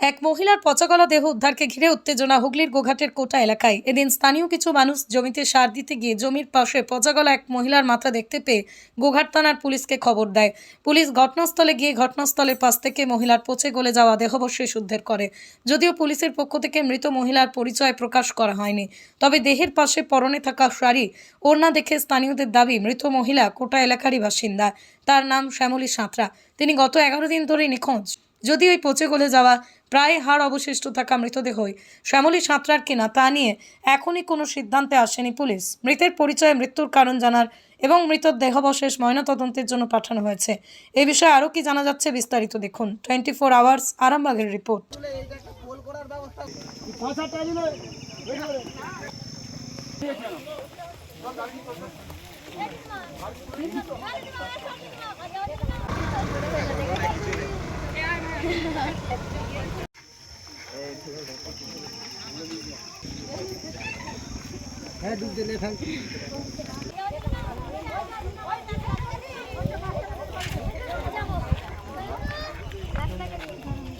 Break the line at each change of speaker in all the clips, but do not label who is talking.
এক মহিলার পচাগলা দেহ উদ্ধারকে ঘিরে উত্তেজনা হুগলির গোঘাটের কোটা এলাকায়। এদিন স্থানীয় কিছু মানুষ জমিতে সার দিতে গিয়ে জমির পাশে পচাগলা এক মহিলার মাথা দেখতে পেয়ে গোঘাট থানার পুলিশকে খবর দেয়। পুলিশ ঘটনাস্থলে গিয়ে ঘটনাস্থলের পাশ থেকে মহিলার পচে গলে যাওয়া দেহবশেষ উদ্ধার করে। যদিও পুলিশের পক্ষ থেকে মৃত মহিলার পরিচয় প্রকাশ করা হয়নি, তবে দেহের পাশে পরনে থাকা শাড়ি ওড়না দেখে স্থানীয়দের দাবি, মৃত মহিলা কোটা এলাকারই বাসিন্দা। তার নাম শ্যামলী সাঁতরা। তিনি গত এগারো দিন ধরে নিখোঁজ। যদি ওই পচে গলে যাওয়া প্রায় হাড় অবশিষ্ট থাকা মৃতদেহই শ্যামলী সাঁতরার কিনা তা নিয়ে এখনই কোনো সিদ্ধান্তে আসেনি পুলিশ। মৃতের পরিচয়ে মৃত্যুর কারণ জানার এবং মৃতর দেহাবশেষ ময়নাতদন্তের জন্য পাঠানো হয়েছে। এ বিষয়ে আরও কি জানা যাচ্ছে বিস্তারিত দেখুন। টোয়েন্টি ফোর আওয়ার্স, আরামবাগের রিপোর্ট।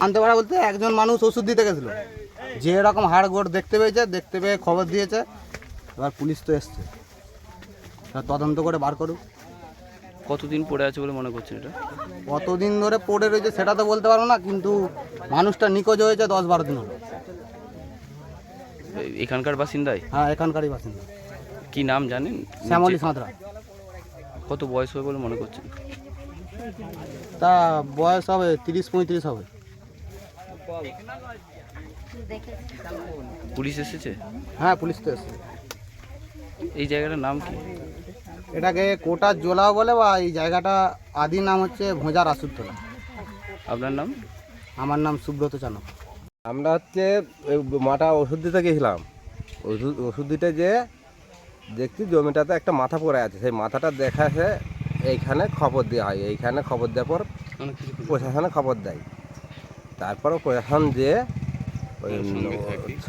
আনতে পারা বলতে একজন মানুষ ওষুধ দিতে গেছিল। যে এরকম হাড় গোড় দেখতে পেয়েছে, দেখতে পেয়ে খবর দিয়েছে, এবার পুলিশ তো এসছে। তদন্ত করে বার করুক।
কতদিন পড়ে আছে বলে মনে করছেন এটা?
কতদিন ধরে পড়ে রয়েছে সেটা তো বলতে পারব না কিন্তু মানুষটা নিখোঁজ হয়েছে দশ বারো দিন হলো।
এখানকার বাসিন্দাই
হ্যাঁ এখানকারই বাসিন্দা।
কি নাম জানেন?
শ্যামলী সাঁতরা।
কত বয়স হবে বলে মনে করছেন?
তা বয়স হবে তিরিশ পঁয়ত্রিশ হবে।
পুলিশ এসেছে?
হ্যাঁ পুলিশ তো এসছে।
এই জায়গাটার নাম কি?
এটাকে কোটার জোলাও বলে বা এই জায়গাটা আদি নাম হচ্ছে ভোঁজার আসুরতলা।
আপনার নাম?
আমার নাম সুব্রত চানক।
আমরা হচ্ছে ওই মাটা ওষুধ দিতে গেছিলাম। ওষুধ ওষুধ দিতে যে দেখছি জমিটাতে একটা মাথা পড়ে আছে। সেই মাথাটা দেখা সে এইখানে খবর দেওয়া হয়। এইখানে খবর দেওয়ার পর প্রশাসনে খবর দেয়। তারপর প্রশাসন যে ওই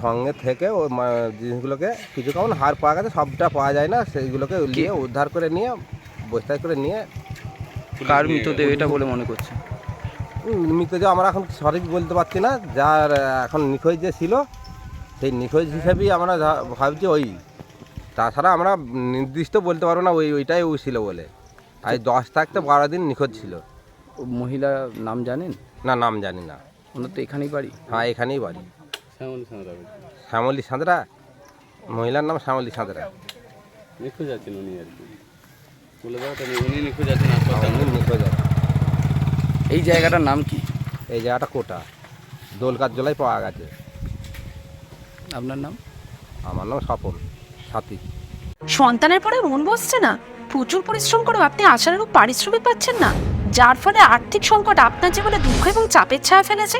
সঙ্গে থেকে। ওই মা- জিনিসগুলোকে কিছু কেমন হার পাওয়া গেছে সবটা পাওয়া যায় না সেইগুলোকে নিয়ে উদ্ধার করে নিয়ে বস্তায় করে নিয়ে
কার মৃতদেহ এটা বলে মনে করছে?
মৃত যে আমরা এখন সঠিক বলতে পারছি না যার এখন নিখোঁজ যে ছিল সেই নিখোঁজ হিসেবেই আমরা ভাবছি ওই। তাছাড়া আমরা নির্দিষ্ট বলতে পারব না ওই ওইটাই ও ছিল বলে। আর দশ থাকতে বারো দিন নিখোঁজ ছিল।
মহিলা নাম জানেন?
না নাম জানি না।
ওনার তো এখানেই বাড়ি।
হ্যাঁ এখানেই বাড়ি। শ্যামলী সাঁতরা মহিলার নাম শ্যামলী সাঁতরা।
নিখোঁজ আছেন উনি আর কি। বলে দেওয়াটা নেই উনি নিখোঁজ আছেন
উনি নিখোঁজ আছে
এই জায়গাটার নাম কি?
এই জায়গাটা কোটা। দোলকার জলায় পাওয়া গেছে।
আপনার নাম?
আমার নাম স্বপন সাথী।
সন্তানের পরে মন বসছে না। প্রচুর পরিশ্রম করেও আপনি আশানুরূপ পারিশ্রমিক পাচ্ছেন না। যার ফলে আর্থিক সংকট আপনার জীবনে দুঃখ এবং চাপের ছায়া ফেলেছে।